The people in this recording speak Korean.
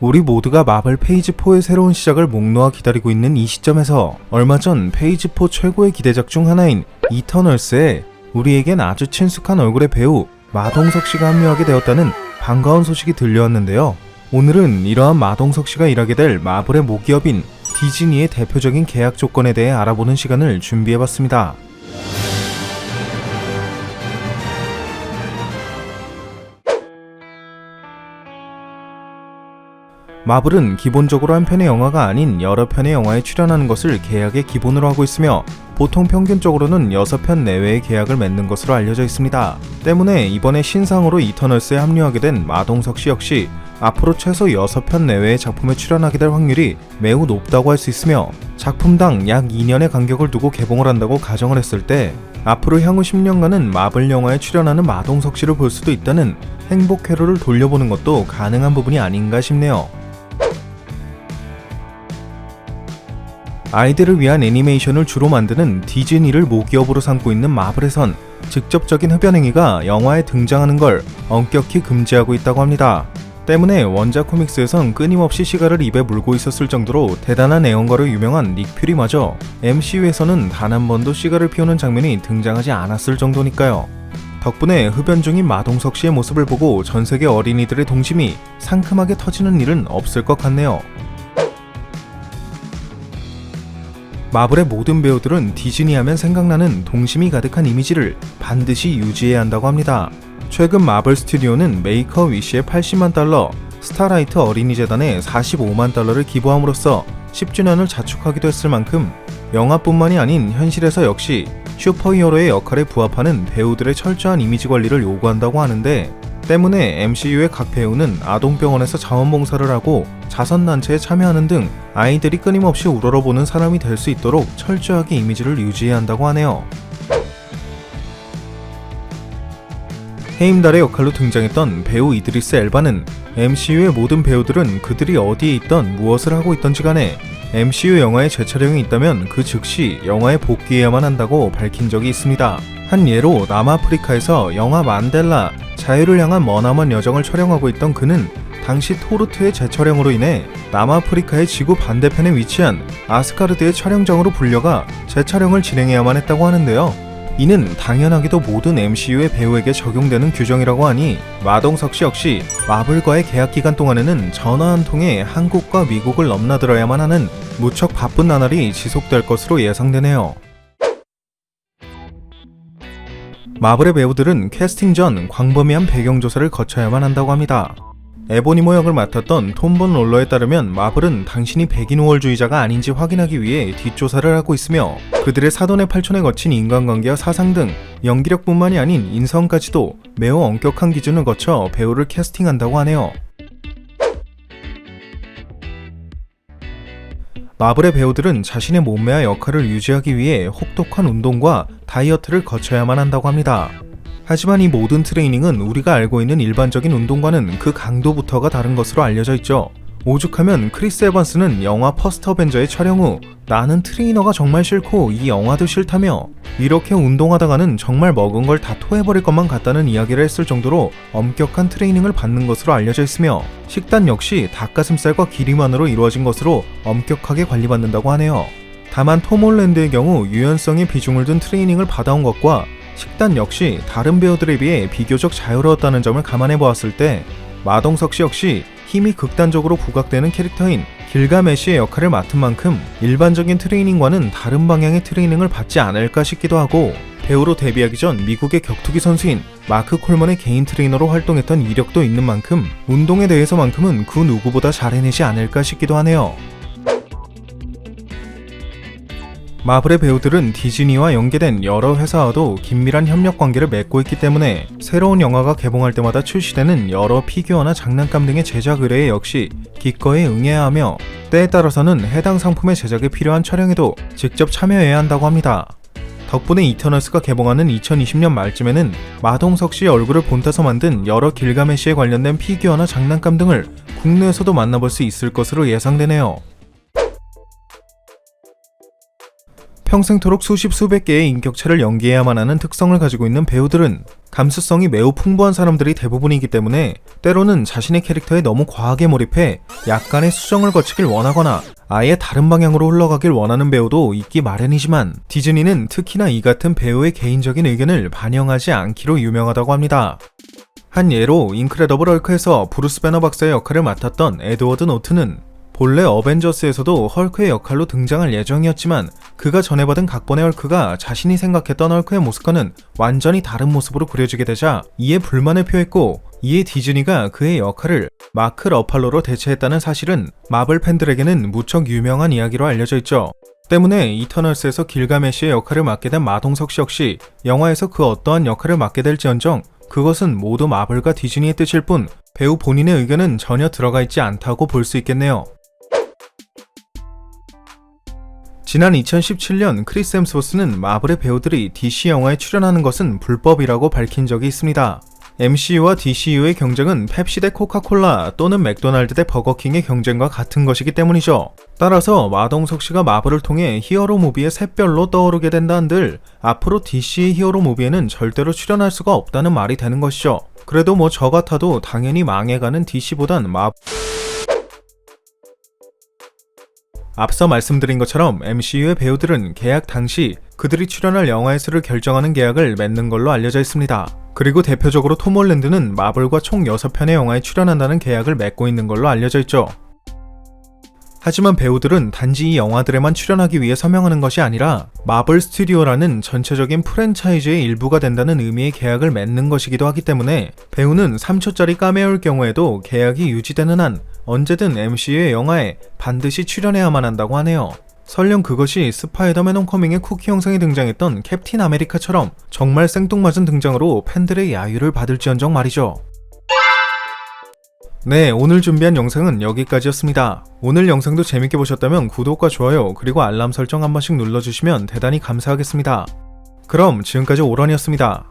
우리 모두가 마블 페이지 4의 새로운 시작을 목 놓아 기다리고 있는 이 시점에서 얼마 전 페이지 4 최고의 기대작 중 하나인 이터널스에 우리에겐 아주 친숙한 얼굴의 배우 마동석 씨가 합류하게 되었다는 반가운 소식이 들려왔는데요. 오늘은 이러한 마동석 씨가 일하게 될 마블의 모기업인 디즈니의 대표적인 계약 조건에 대해 알아보는 시간을 준비해봤습니다. 마블은 기본적으로 한 편의 영화가 아닌 여러 편의 영화에 출연하는 것을 계약의 기본으로 하고 있으며 보통 평균적으로는 6편 내외의 계약을 맺는 것으로 알려져 있습니다. 때문에 이번에 신상으로 이터널스에 합류하게 된 마동석 씨 역시 앞으로 최소 6편 내외의 작품에 출연하게 될 확률이 매우 높다고 할 수 있으며 작품당 약 2년의 간격을 두고 개봉을 한다고 가정을 했을 때 앞으로 향후 10년간은 마블 영화에 출연하는 마동석 씨를 볼 수도 있다는 행복 회로를 돌려보는 것도 가능한 부분이 아닌가 싶네요. 아이들을 위한 애니메이션을 주로 만드는 디즈니를 모기업으로 삼고 있는 마블에선 직접적인 흡연 행위가 영화에 등장하는 걸 엄격히 금지하고 있다고 합니다. 때문에 원작 코믹스에선 끊임없이 시가를 입에 물고 있었을 정도로 대단한 애용가로 유명한 닉 퓨리마저 MCU에서는 단 한 번도 시가를 피우는 장면이 등장하지 않았을 정도니까요. 덕분에 흡연 중인 마동석 씨의 모습을 보고 전 세계 어린이들의 동심이 상큼하게 터지는 일은 없을 것 같네요. 마블의 모든 배우들은 디즈니 하면 생각나는 동심이 가득한 이미지를 반드시 유지해야 한다고 합니다. 최근 마블 스튜디오는 메이커 위시의 80만 달러, 스타라이트 어린이 재단에 45만 달러를 기부함으로써 10주년을 자축하기도 했을 만큼 영화뿐만이 아닌 현실에서 역시 슈퍼히어로의 역할에 부합하는 배우들의 철저한 이미지 관리를 요구한다고 하는데 때문에 MCU의 각 배우는 아동병원에서 자원봉사를 하고 자선단체에 참여하는 등 아이들이 끊임없이 우러러보는 사람이 될 수 있도록 철저하게 이미지를 유지해야 한다고 하네요. 해임달의 역할로 등장했던 배우 이드리스 엘바는 MCU의 모든 배우들은 그들이 어디에 있던 무엇을 하고 있던지 간에 MCU 영화에 재촬영이 있다면 그 즉시 영화에 복귀해야만 한다고 밝힌 적이 있습니다. 한 예로 남아프리카에서 영화 만델라 자유를 향한 머나먼 여정을 촬영하고 있던 그는 당시 토르트의 재촬영으로 인해 남아프리카의 지구 반대편에 위치한 아스가르드의 촬영장으로 불려가 재촬영을 진행해야만 했다고 하는데요. 이는 당연하게도 모든 MCU의 배우에게 적용되는 규정이라고 하니 마동석 씨 역시 마블과의 계약 기간 동안에는 전화 한 통에 한국과 미국을 넘나들어야만 하는 무척 바쁜 나날이 지속될 것으로 예상되네요. 마블의 배우들은 캐스팅 전 광범위한 배경 조사를 거쳐야만 한다고 합니다. 에보니모 역을 맡았던 톰본 롤러에 따르면 마블은 당신이 백인 우월주의자가 아닌지 확인하기 위해 뒷조사를 하고 있으며 그들의 사돈의 팔촌에 거친 인간관계와 사상 등 연기력뿐만이 아닌 인성까지도 매우 엄격한 기준을 거쳐 배우를 캐스팅한다고 하네요. 마블의 배우들은 자신의 몸매와 역할을 유지하기 위해 혹독한 운동과 다이어트를 거쳐야만 한다고 합니다. 하지만 이 모든 트레이닝은 우리가 알고 있는 일반적인 운동과는 그 강도부터가 다른 것으로 알려져 있죠. 오죽하면 크리스 에반스는 영화 퍼스트 어벤져의 촬영 후 나는 트레이너가 정말 싫고 이 영화도 싫다며 이렇게 운동하다가는 정말 먹은 걸 다 토해버릴 것만 같다는 이야기를 했을 정도로 엄격한 트레이닝을 받는 것으로 알려져 있으며 식단 역시 닭가슴살과 기름만으로 이루어진 것으로 엄격하게 관리받는다고 하네요. 다만 톰 홀랜드의 경우 유연성에 비중을 둔 트레이닝을 받아온 것과 식단 역시 다른 배우들에 비해 비교적 자유로웠다는 점을 감안해 보았을 때 마동석 씨 역시 힘이 극단적으로 부각되는 캐릭터인 길가메시의 역할을 맡은 만큼 일반적인 트레이닝과는 다른 방향의 트레이닝을 받지 않을까 싶기도 하고 배우로 데뷔하기 전 미국의 격투기 선수인 마크 콜먼의 개인 트레이너로 활동했던 이력도 있는 만큼 운동에 대해서만큼은 그 누구보다 잘 해내지 않을까 싶기도 하네요. 마블의 배우들은 디즈니와 연계된 여러 회사와도 긴밀한 협력 관계를 맺고 있기 때문에 새로운 영화가 개봉할 때마다 출시되는 여러 피규어나 장난감 등의 제작 의뢰에 역시 기꺼이 응해야 하며 때에 따라서는 해당 상품의 제작에 필요한 촬영에도 직접 참여해야 한다고 합니다. 덕분에 이터널스가 개봉하는 2020년 말쯤에는 마동석 씨의 얼굴을 본따서 만든 여러 길가메시에 관련된 피규어나 장난감 등을 국내에서도 만나볼 수 있을 것으로 예상되네요. 평생토록 수십 수백 개의 인격체를 연기해야만 하는 특성을 가지고 있는 배우들은 감수성이 매우 풍부한 사람들이 대부분이기 때문에 때로는 자신의 캐릭터에 너무 과하게 몰입해 약간의 수정을 거치길 원하거나 아예 다른 방향으로 흘러가길 원하는 배우도 있기 마련이지만 디즈니는 특히나 이 같은 배우의 개인적인 의견을 반영하지 않기로 유명하다고 합니다. 한 예로 인크레더블 헐크에서 브루스 배너 박사의 역할을 맡았던 에드워드 노트는 본래 어벤져스에서도 헐크의 역할로 등장할 예정이었지만 그가 전해받은 각본의 헐크가 자신이 생각했던 헐크의 모습과는 완전히 다른 모습으로 그려지게 되자 이에 불만을 표했고 이에 디즈니가 그의 역할을 마크 러팔로로 대체했다는 사실은 마블 팬들에게는 무척 유명한 이야기로 알려져 있죠. 때문에 이터널스에서 길가메시의 역할을 맡게 된 마동석 씨 역시 영화에서 그 어떠한 역할을 맡게 될지언정 그것은 모두 마블과 디즈니의 뜻일 뿐 배우 본인의 의견은 전혀 들어가 있지 않다고 볼 수 있겠네요. 지난 2017년 크리스 햄스워스는 마블의 배우들이 DC 영화에 출연하는 것은 불법이라고 밝힌 적이 있습니다. MCU와 DCU의 경쟁은 펩시 대 코카콜라 또는 맥도날드 대 버거킹의 경쟁과 같은 것이기 때문이죠. 따라서 마동석 씨가 마블을 통해 히어로 무비의 샛별로 떠오르게 된다 한들 앞으로 DC의 히어로 무비에는 절대로 출연할 수가 없다는 말이 되는 것이죠. 그래도 뭐 저 같아도 당연히 망해가는 DC보단 마 앞서 말씀드린 것처럼 MCU의 배우들은 계약 당시 그들이 출연할 영화의 수를 결정하는 계약을 맺는 걸로 알려져 있습니다. 그리고 대표적으로 톰 홀랜드는 마블과 총 6편의 영화에 출연한다는 계약을 맺고 있는 걸로 알려져 있죠. 하지만 배우들은 단지 이 영화들에만 출연하기 위해 서명하는 것이 아니라 마블 스튜디오라는 전체적인 프랜차이즈의 일부가 된다는 의미의 계약을 맺는 것이기도 하기 때문에 배우는 3초짜리 까메오일 경우에도 계약이 유지되는 한 언제든 MCU의 영화에 반드시 출연해야만 한다고 하네요. 설령 그것이 스파이더맨 홈커밍의 쿠키 형상에 등장했던 캡틴 아메리카처럼 정말 생뚱맞은 등장으로 팬들의 야유를 받을지언정 말이죠. 네, 오늘 준비한 영상은 여기까지였습니다. 오늘 영상도 재밌게 보셨다면 구독과 좋아요 그리고 알람 설정 한 번씩 눌러주시면 대단히 감사하겠습니다. 그럼 지금까지 오런이었습니다.